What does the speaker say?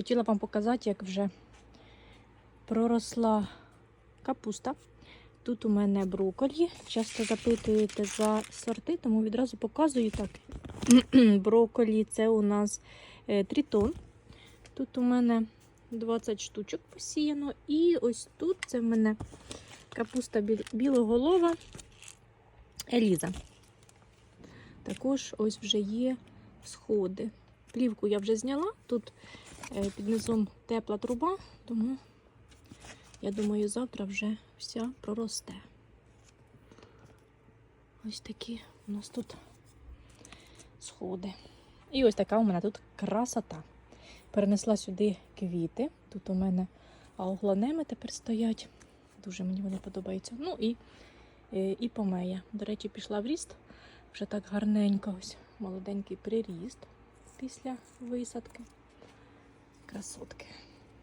хотіла вам показати, як вже проросла капуста. Тут у мене брокколі. Часто запитуєте за сорти, тому відразу показую так. брокколі це у нас е, трітон. Тут у мене 20 штучок посіяно. І ось тут це в мене капуста біл- білоголова Еліза. Також ось вже є сходи. Плівку я вже зняла. Тут е, під низом тепла труба, тому я думаю, завтра вже вся проросте. Ось такі у нас тут сходи. І ось така у мене тут красота. Перенесла сюди квіти. Тут у мене ауглонеми тепер стоять. Дуже мені вони подобаються. Ну і, е, і помея. До речі, пішла в ріст. Вже так гарненько. Ось молоденький приріст після висадки. Красотки.